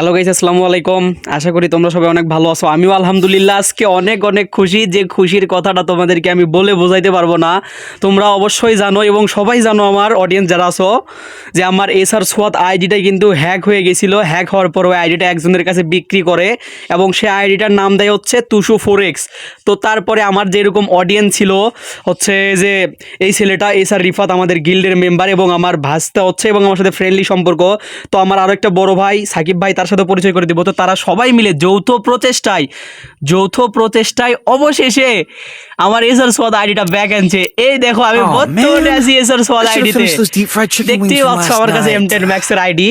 Hello guys আসসালামু আলাইকুম। আশা করি তোমরা সবাই অনেক ভালো আছো। আমিও আলহামদুলিল্লাহ, আজকে অনেক অনেক খুশি। যে খুশির কথাটা তোমাদেরকে আমি বলে বোঝাইতে পারব না, তোমরা অবশ্যই জানো এবং সবাই জানো আমার অডিয়েন্স যারা আছো, যে আমার এসআর সোয়াত আইডিটা কিন্তু হ্যাক হয়ে গেছিল। হ্যাক হওয়ার পর ওই আইডিটা একজনের কাছে বিক্রি করে এবং সে আইডিটার নাম দেয় হচ্ছে তুষু ফোর এক্স তো তারপরে আমার যেরকম অডিয়েন্স ছিল, হচ্ছে যে এই ছেলেটা এসআর রিফাত আমাদের গিল্ডের মেম্বার এবং আমার ভাস্তা হচ্ছে এবং আমার সাথে ফ্রেন্ডলি সম্পর্ক। তো আমার আরও একটা বড় ভাই, সাকিব ভাই, তার সাথে পরিচয় করে দিব। তো তারা সবাই মিলে যৌথ প্রচেষ্টায় যৌথ প্রচেষ্টায় অবশেষে আমার এসআর সোয়াদ আইডিটা ব্যাক আনছে এই দেখো আমি বর্তমানে. আছি এসআর সোয়াদ আইডিতে দেখতেই পাচ্ছ আমার কাছে এম টেন ম্যাক্সের আইডি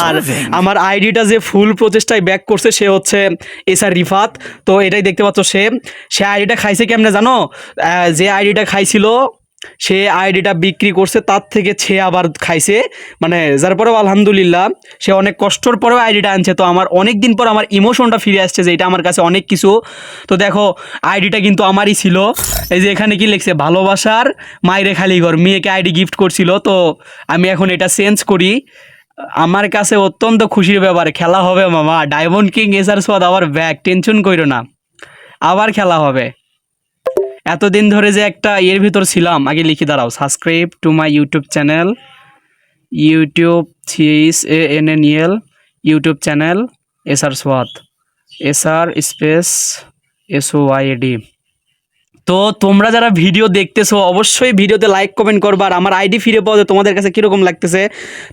আর. আমার আইডিটা যে ফুল প্রচেষ্টায় ব্যাক করছে সে হচ্ছে এসআর রিফাত। তো এটাই দেখতে পাচ্ছ সে। সে আইডিটা খাইছে কেমনে জানো? যে আইডিটা খাইছিল সে আইডিটা বিক্রি করছে, তার থেকে সে আবার খাইছে। মানে যার পরেও আলহামদুলিল্লাহ, সে অনেক কষ্টর পরেও আইডিটা আনছে। তো আমার অনেক দিন পর আমার ইমোশনটা ফিরে আসছে যে এটা আমার কাছে অনেক কিছু। তো দেখো, আইডিটা কিন্তু আমারই ছিল। এই যে এখানে কি লিখছে? ভালোবাসার মায়েরে খালি ঘর। মেয়েকে আইডি গিফট করছিল। তো আমি এখন এটা চেঞ্জ করি। আমার কাছে অত্যন্ত খুশির ব্যাপার। খেলা হবে মামা। ডায়মন্ড কিং এসার সোয়াদ আবার ব্যাক টেনশন কইরো না। আবার খেলা হবে। এতদিন ধরে যে একটা ইয়ের ভিতর ছিলাম, আগে লিখে দাঁড়াও। Subscribe to my YouTube channel YouTube this A N N L YouTube channel S R সোয়াত S R space S O Y D তো তোমরা যারা ভিডিও দেখতেছো, অবশ্যই ভিডিওতে লাইক কমেন্ট করবা আর আমার আইডি ফিরে পাওয়া তোমাদের কাছে কীরকম লাগতেছে।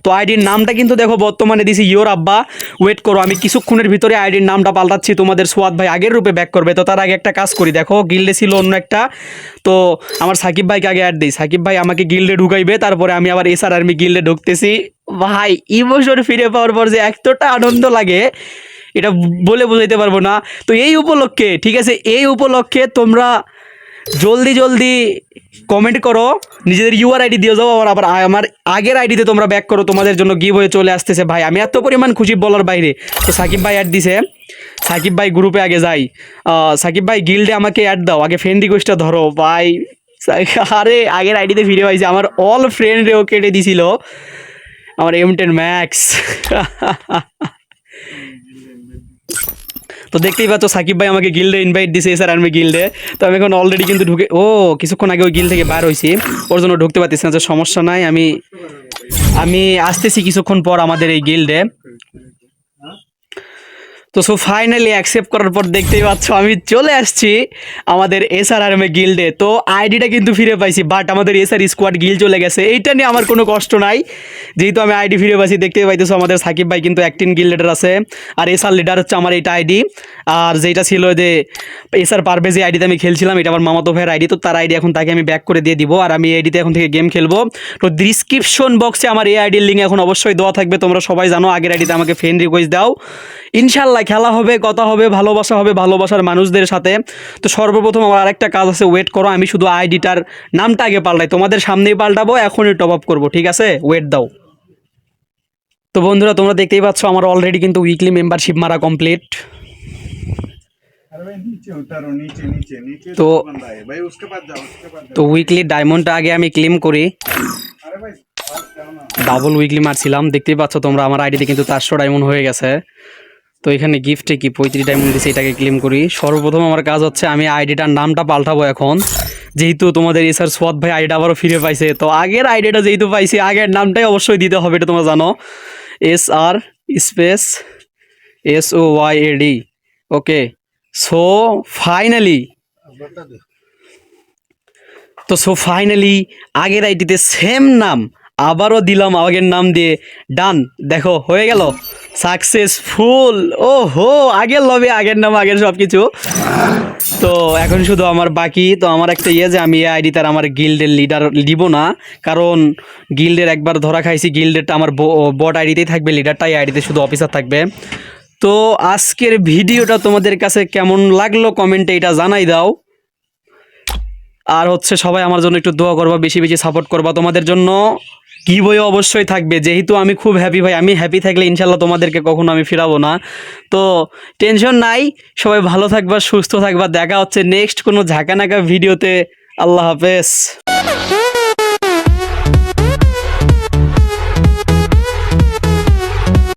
তো আইডির নামটা কিন্তু দেখো, বর্তমানে দিছি ইয়োর আব্বা। ওয়েট করো, আমি কিছুক্ষণের ভিতরে আইডির নামটা পাল্টাচ্ছি, তোমাদের সোয়াদ ভাই আগের রূপে ব্যাক করবে। তো তার আগে একটা কাজ করি, দেখো গিল্ডে ছিল অন্য একটা। তো আমার সাকিব ভাইকে আগে অ্যাড দিই। সাকিব ভাই আমাকে গিল্ডে ঢুকাইবে, তারপরে আমি আবার এসআর আর্মি গিল্ডে ঢুকতেছি। ভাই ইমোশন ফিরে পাওয়ার পর যে এতটা আনন্দ লাগে, এটা বলে বোঝাইতে পারব না। তো এই উপলক্ষে, ঠিক আছে, এই উপলক্ষে তোমরা জলদি জলদি কমেন্ট করো। নিজেদের ইউআর আইডি দিয়ে যাও আবার আবার আমার আগের আইডিতে তোমরা ব্যাক করো, তোমাদের জন্য গিভ হয়ে চলে আসতেছে ভাই। আমি এত পরিমাণ খুশি বলার বাইরে। তো সাকিব ভাই অ্যাড দিছে। সাকিব ভাই গ্রুপে আগে যাই। সাকিব ভাই গিল্ডে আমাকে অ্যাড দাও। আগে ফ্রেন্ড রিকোয়েস্টটা ধরো, ভাই। আরে, আগের আইডিতে ফিরে পাইছি। আমার অল ফ্রেন্ডরেও কেটে দিছিল। আমার এম টেন ম্যাক্স তো দেখতেই পাচ্ছ, সাকিব ভাই আমাকে গিল্ডে ইনভাইট দিছে স্যার আমি গিল্ডে তো আমি এখন অলরেডি কিন্তু ঢুকে, ও, কিছুক্ষণ আগে ওই গিল থেকে বার হয়েছি ওর জন্য ঢুকতে পারতেছি না সমস্যা নাই, আমি আমি আসতেছি কিছুক্ষণ পর আমাদের এই গিল্ডে তো সো ফাইনালি অ্যাকসেপ্ট করার পর দেখতেই পাচ্ছ, আমি চলে আসছি আমাদের এসআর আর্মে গিল্ডে তো আইডিটা কিন্তু ফিরে পাইছি বাট আমাদের এসআর স্কোয়াড গিল চলে গেছে। এইটা নিয়ে আমার কোনো কষ্ট নাই। যেহেতু আমি আইডি ফিরে পাইছি, দেখতেই পাইতেছো আমাদের সাকিব ভাই কিন্তু অ্যাক্টিন গিল লিডার আছে, আর এসআর লিডার হচ্ছে আমার এইটা আইডি আর যেটা ছিল যে এসআর পারবে যে আইডিতে আমি খেলছিলাম, এটা আমার মামাতো ভাইয়ের আইডি তো তার আইডি এখন তাকে আমি ব্যাক করে দিয়ে দিব, আর আমি আইডিতে এখন থেকে গেম খেলব। তো ডিসক্রিপশন বক্সে আমার এই আইডির লিঙ্ক এখন অবশ্যই দেওয়া থাকবে, তোমরা সবাই জানো, আগের আইডিতে আমাকে ফ্রেন্ড রিকোয়েস্ট দাও। ইনশাল্লাহ খেলা হবে, কথা হবে, ভালোবাসা হবে ভালোবাসার মানুষদের সাথে। তো সর্বপ্রথম আমার আরেকটা কাজ আছে ওয়েট করো, আমি শুধু আইডিটার নামটা আগে পাল্টাই, তোমাদের সামনেই পাল্টাবো, এখনই টপ আপ করব, ঠিক আছে? ওয়েট দাও। তো বন্ধুরা, তোমরা দেখতেই পাচ্ছ, আমার অলরেডি কিন্তু উইকলি মেম্বারশিপ মারা কমপ্লিট তো তো উইকলি ডায়মন্ডটা আগে আমি ক্লেম করি। ডাবল উইকলি মারছিলাম, দেখতেই পাচ্ছ তোমরা, আমার আইডিতে কিন্তু চারশো ডায়মন্ড হয়ে গেছে। তো এখানে গিফটে কি পঁয়ত্রিশ ডায়মন্ড দিচ্ছে এটাকে ক্লেম করি। সর্বপ্রথম আমার কাজ হচ্ছে আমি আইডিটার নামটা পাল্টাবো এখন। যেহেতু তোমাদের এসআর সোয়াদ ভাই আইডিটা আবারও ফিরে পাইছে, তো আগের আইডিটা যেহেতু পাইছি, আগের নামটাই অবশ্যই দিতে হবে, এটা তোমরা জানো। S R space S O Y A D okay so finally তো সো ফাইনালি আগের আইডিতে সেম নাম আবারও দিলাম আগের নাম দিয়ে। ডান দেখো, হয়ে গেল। সাকসেসফুল। ও হো আগের লবে আগের নাম, আগের সব কিছু তো এখন শুধু আমার বাকি। তো আমার একটা ইয়ে যে আমি এই আইডি তার আমার গিল্ডের লিডার দিব না। কারণ গিল্ডের একবার ধরা খাইছি গিল্ডেরটা আমার বট আইডিতেই থাকবে লিডারটাই আইডিতে শুধু অফিসার থাকবে। তো আজকের ভিডিওটা তোমাদের কাছে কেমন লাগল কমেন্টে এটা জানাই দাও। আর হচ্ছে সবাই আমার জন্য একটু দোয়া করবা, বেশি বেশি সাপোর্ট করবা তোমাদের জন্য। কি বই অবশ্যই থাকবে। যেহেতু আমি খুব হ্যাপি ভাই, আমি হ্যাপি থাকলে ইনশাল্লাহ তোমাদেরকে কখনো আমি ফিরাবো না। তো টেনশন নাই, সবাই ভালো থাকবা, সুস্থ থাকবা, দেখা হচ্ছে নেক্সট কোনো ঝাঁকানাকা ভিডিওতে আল্লাহ হাফেজ।